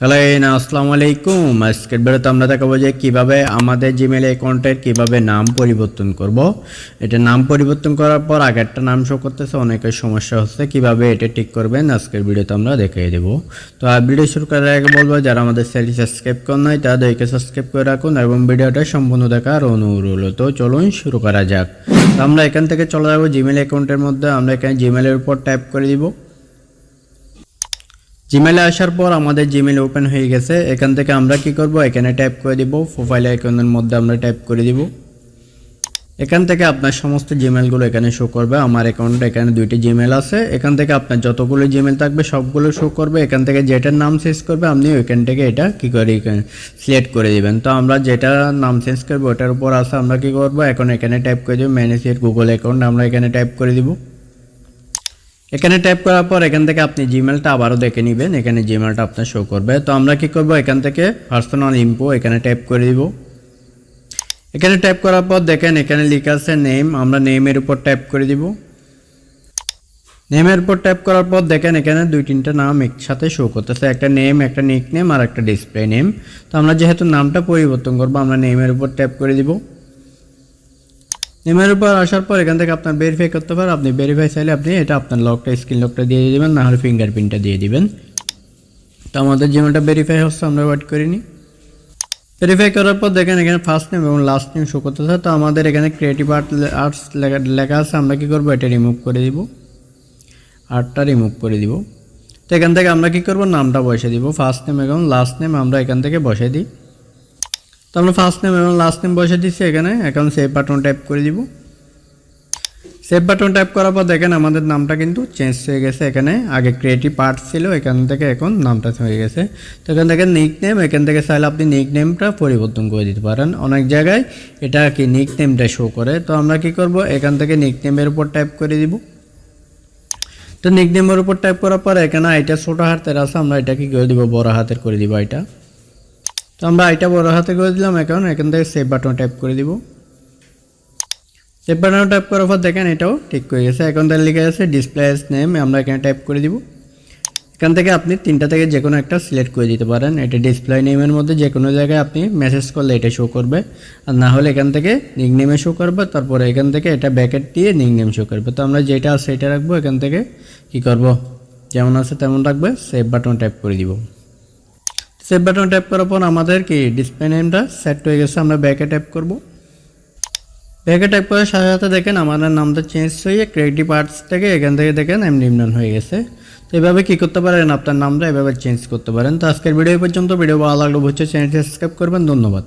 Hello আসসালামু আলাইকুম। আজকের ভিডিওতে আমরা দেখাবো যে কীভাবে আমাদের জিমেল অ্যাকাউন্টের কীভাবে নাম পরিবর্তন করব। এটা নাম পরিবর্তন করার পর আগেরটা নাম শো করতেছে, অনেকের সমস্যা হচ্ছে কীভাবে এটা ঠিক করবেন। আজকের ভিডিওতে আমরা দেখিয়ে দেবো। তো আর ভিডিও শুরু করার আগে বলব, যারা আমাদের চ্যানেলটি সাবস্ক্রাইব করেন নাই তাদেরকে সাবস্ক্রাইব করে রাখুন এবং ভিডিওটা সম্পূর্ণ দেখার অনুরোধ তো চলুন শুরু করা যাক। তো আমরা এখান থেকে চলে যাব জিমেল অ্যাকাউন্টের মধ্যে। আমরা এখানে জিমেলের উপর টাইপ করে দিব। জিমেলে আসার পর আমাদের জিমেল ওপেন হয়ে গেছে। এখান থেকে আমরা কি করব? এখানে টাইপ করে দিব প্রোফাইল আইকনের মধ্যে আমরা টাইপ করে দিব। এখান থেকে আপনার সমস্ত জিমেলগুলো এখানে শো করবে। আমার অ্যাকাউন্টে এখানে দুইটি জিমেল আছে। এখান থেকে আপনার যতগুলো জিমেল থাকবে, সবগুলো শো করবে। এখান থেকে যেটার নাম চেঞ্জ করবে, আপনি ওইখান থেকে এটা কি করে সিলেক্ট করে দিবেন। তো আমরা যেটা নাম চেঞ্জ করব, ওটার উপর আছে। আমরা কি করব? এখন এখানে টাইপ করে দিব ম্যানেজ গুগল অ্যাকাউন্ট আমরা এখানে টাইপ করে দিব। এখানে টাইপ করার পর এখান থেকে আপনি জিমেলটা আবারও দেখে নেবেন। এখানে জিমেলটা আপনার শো করবে। তো আমরা কি করব? এখান থেকে পার্সোনাল ইম্পো এখানে টাইপ করে দিব। এখানে টাইপ করার পর দেখেন, এখানে লেখা আছে নেম আমরা নেমের উপর টাইপ করে দিব। নেমের উপর টাইপ করার পর দেখেন, এখানে দুই তিনটা নাম একসাথে শো করতেছে। একটা নেম একটা নিক নেম আর একটা ডিসপ্লে নেম তো আমরা যেহেতু নামটা পরিবর্তন করব, আমরা নেমের উপর ট্যাপ করে দিব। নেমের উপর আসার পর এখান থেকে আপনার ভেরিফাই করতে পারেন আপনি ভেরিফাই চাইলে আপনি এটা আপনার লকটা স্ক্রিন লকটা দিয়ে দিবেন, না হলে ফিঙ্গারপ্রিন্টটা দিয়ে দিবেন। তো আমাদের জিমেলটা ভেরিফাই হচ্ছে, আমরা ওয়েট করিনি। ভেরিফাই করার পর দেখেন এখানে ফার্স্ট নেম এবং লাস্ট নেম শো করতেছে। তো আমাদের এখানে ক্রিয়েটিভ আর্ট আর্টস লেখা আছে, আমরা কী করব? এটা রিমুভ করে দিব। আর্টটা রিমুভ করে দিব। তো এখান থেকে আমরা কী করব? নামটা বসে দিব। ফার্স্ট নেম এবং লাস্ট নেম আমরা এখান থেকে বসে দিই। তো আমরা ফার্স্ট নেম এবং লাস্ট নেম বসে দিচ্ছি এখানে। এখন সেভ বাটন টাইপ করে দিব। সেভ বাটন টাইপ করার পর দেখেন আমাদের নামটা কিন্তু চেঞ্জ হয়ে গেছে এখানে। আগে ক্রিয়েটিভ পার্ট ছিল, এখান থেকে এখন নামটা হয়ে গেছে। তো এখান থেকে নিক নেম এখান থেকে চাইলে আপনি নিক নেমটা পরিবর্তন করে দিতে পারেন। অনেক জায়গায় এটা কি নিক নেমটা শো করে। তো আমরা কি করব? এখান থেকে নিক নেমের উপর টাইপ করে দিব। তো নিক নেমের উপর টাইপ করার পর এখানে এটা ছোটো হাতের আছে, আমরা এটা কি করে দিব? বড় হাতের করে দিব এটা তো আমরা এটা বড় হাতে করে দিলাম এখন, এখান থেকে সেভ বাটন টাইপ করে দিব। সেভ বাটন টাইপ করার পর দেখেন এটাও ঠিক হয়ে গেছে। এখন তার লিখে আছে ডিসপ্লে নেম আমরা এখানে টাইপ করে দিব। এখান থেকে আপনি তিনটা থেকে যে কোনো একটা সিলেক্ট করে দিতে পারেন। এটা ডিসপ্লে নেমের মধ্যে যে কোনো জায়গায় আপনি মেসেজ করলে এটা শো করবে। আর না হলে এখান থেকে নিক নেমে শো করবে। তারপরে এখান থেকে এটা ব্যাকেট দিয়ে নিক নেম শো করবে। তো আমরা যেটা আছে সেটা রাখব। এখান থেকে কি করব? যেমন আছে তেমন রাখবে। সেভ বাটন টাইপ করে দিব। সেভ বাটন ট্যাপ করার পর আমাদের কি ডিসপ্লে নেমটা সেট হয়ে গেছে, আমরা ব্যাকে ট্যাপ করব। ব্যাকে ট্যাপ করার সাথে সাথে দেখেন আমাদের নামটা চেঞ্জ হয়ে ক্রিয়েটিভ আর্টস থেকে এখান থেকে দেখেন এম নিম্নন হয়ে গেছে। তো এভাবে কী করতে পারেন? আপনার নামটা এভাবে চেঞ্জ করতে পারেন। তো আজকের ভিডিও পর্যন্ত। ভিডিও ভালো লাগল বুঝছে চ্যানেলটি সাবস্ক্রাইব করবেন। ধন্যবাদ।